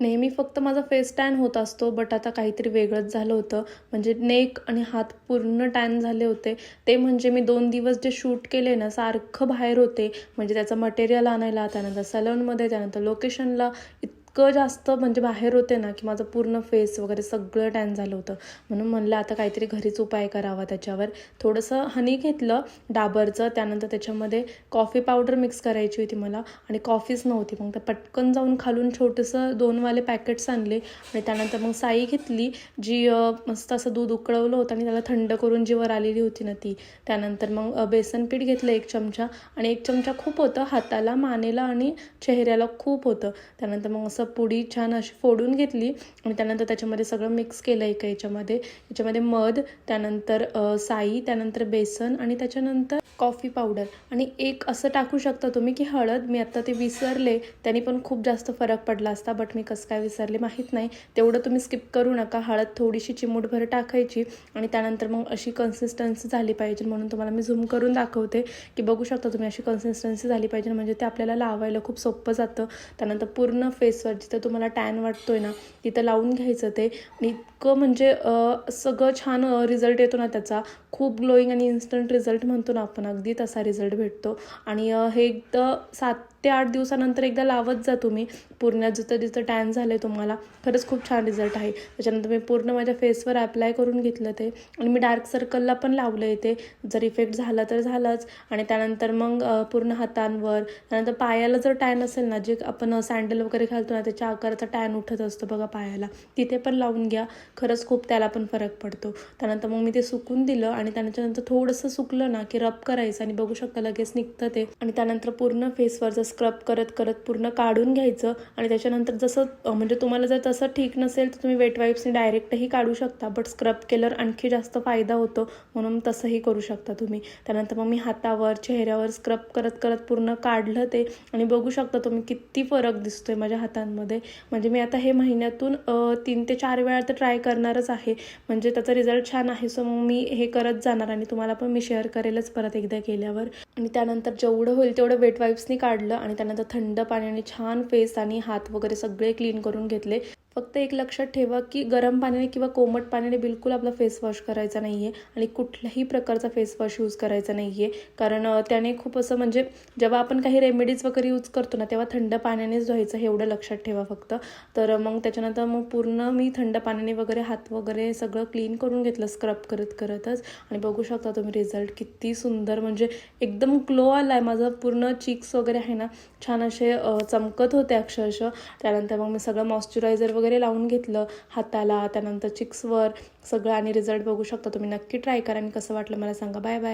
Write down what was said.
नेहमी फक्त माझा फेस टॅन होत असतो बट आता काहीतरी वेगळंच झालं होतं. म्हणजे नेक आणि हात पूर्ण टॅन झाले होते. ते म्हणजे मी दोन दिवस जे शूट केले ना सारखं बाहेर होते. म्हणजे त्याचं मटेरियल आणायला त्यानंतर सलूनमध्ये त्यानंतर लोकेशनला इतकं जास्त म्हणजे बाहेर होते ना की माझं पूर्ण फेस वगैरे सगळं टॅन झालं होतं. म्हणून म्हणलं आता काहीतरी घरीच उपाय करावा त्याच्यावर. थोडंसं हनी घेतलं डाबरचं त्यानंतर त्याच्यामध्ये कॉफी पावडर मिक्स करायची होती मला आणि कॉफीच नव्हती. मग तर पटकन जाऊन खालून छोटंसं दोनवाले पॅकेट्स आणले आणि त्यानंतर मग साई घेतली जी मस्त असं दूध उकळवलं होतं आणि त्याला थंड करून जी वर आलेली होती ना ती. त्यानंतर मग बेसन पीठ घेतलं एक चमचा आणि एक चमचा खूप होतं हाताला मानेला आणि चेहऱ्याला खूप होतं. त्यानंतर मग असं पुडी छान अशी फोडून घेतली आणि त्यानंतर त्याच्यामध्ये सगळं मिक्स केलं एका याच्यामध्ये. याच्यामध्ये मध त्यानंतर साई त्यानंतर बेसन आणि त्याच्यानंतर कॉफी पावडर आणि एक असं टाकू शकता तुम्ही की हळद मी आत्ता ते विसरले त्यांनी पण खूप जास्त फरक पडला असता बट मी कसं काय विसरले माहीत नाही. तेवढं तुम्ही स्किप करू नका हळद थोडीशी चिमूटभर टाकायची आणि त्यानंतर मग अशी कन्सिस्टन्सी झाली पाहिजे म्हणून तुम्हाला मी झूम करून दाखवते की बघू शकता तुम्ही अशी कन्सिस्टन्सी झाली पाहिजे म्हणजे ते आपल्याला लावायला खूप सोपं जातं. त्यानंतर पूर्ण फेसवर जिथं तुम्हाला टॅन वाटतोय ना तिथं लावून घ्यायचं ते. आणि इतकं म्हणजे सगळं छान रिझल्ट येतो ना त्याचा. खूप ग्लोईंग आणि इन्स्टंट रिझल्ट म्हणतो ना आपण. अगदी तसा रिझल्ट भेटतो. आणि हे एकदा सात ते आठ दिवसानंतर एकदा लावत जा तुम्ही. पूर्ण जिथं जिथं टॅन झालं आहे तुम्हाला. खरंच खूप छान रिझल्ट आहे. त्याच्यानंतर मी पूर्ण माझ्या फेसवर अप्लाय करून घेतलं ते. आणि मी डार्क सर्कलला पण लावलं आहे ते. जर इफेक्ट झाला तर झालाच. आणि त्यानंतर मग पूर्ण हातांवर. त्यानंतर पायाला जर टॅन असेल ना जे आपण सँडल वगैरे घालतो ना त्याच्या आकाराचा टॅन उठत असतो बघा पायाला. तिथे पण लावून घ्या. खरंच खूप त्याला पण फरक पडतो. त्यानंतर मग मी ते सुकून दिलं. आणि त्याच्यानंतर थोडंसं सुकलं ना की रब करायचं. आणि बघू शकता लगेच निघतं ते. आणि त्यानंतर पूर्ण फेसवर जसं स्क्रब करत करत पूर्ण काढून घ्यायचं आणि त्याच्यानंतर जसं म्हणजे तुम्हाला जर तसं ठीक नसेल तर तुम्ही वेट वाईप्सने डायरेक्टही काढू शकता बट स्क्रब केल्यावर आणखी जास्त फायदा होतो म्हणून तसंही करू शकता तुम्ही. त्यानंतर मग मी हातावर चेहऱ्यावर स्क्रब करत करत पूर्ण काढलं ते आणि बघू शकता तुम्ही किती फरक दिसतोय माझ्या हातांमध्ये. म्हणजे मी आता हे महिन्यातून तीन ते चार वेळा तर ट्राय करणारच आहे. म्हणजे त्याचा रिझल्ट छान आहे सो मग मी हे करत जाणार आणि तुम्हाला पण मी शेअर करेलच परत एकदा केल्यावर. आणि त्यानंतर जेवढं होईल तेवढं वेट वाईप्सनी काढलं आणि त्यानंतर थंड पाण्याने छान फेस आणि हात वगैरे सगळे क्लीन करून घेतले. फक्त एक लक्षात ठेवा की गरम पाण्याने किंवा कोमट पाण्याने बिलकुल आपला फेस वॉश करायचा नाही आहे आणि कुठल्याही प्रकारचा फेस वॉश यूज करायचा नाही आहे कारण त्याने खूप असं म्हणजे जेव्हा आपण काही रेमेडीज वगैरे यूज करतो ना तेव्हा थंड पाण्यानेच धुवायचं हे एवढं लक्षात ठेवा फक्त. तर मग त्याच्यानंतर मग पूर्ण मी थंड पाण्याने वगैरे हात वगैरे सगळं क्लीन करून घेतलं स्क्रब करत करतच. आणि बघू शकता तुम्ही रिझल्ट किती सुंदर म्हणजे एकदम ग्लो आला आहे माझं पूर्ण चिक्स वगैरे आहे ना छान असे चमकत होते अक्षरशः. त्यानंतर मग मी सगळं मॉइश्चरायझर वगैरे लावून घेतलं हाताला त्यानंतर चिक्सवर सगळं आणि रिझल्ट बघू शकता. तुम्ही नक्की ट्राय करा आणि कसं वाटलं मला सांगा. Bye bye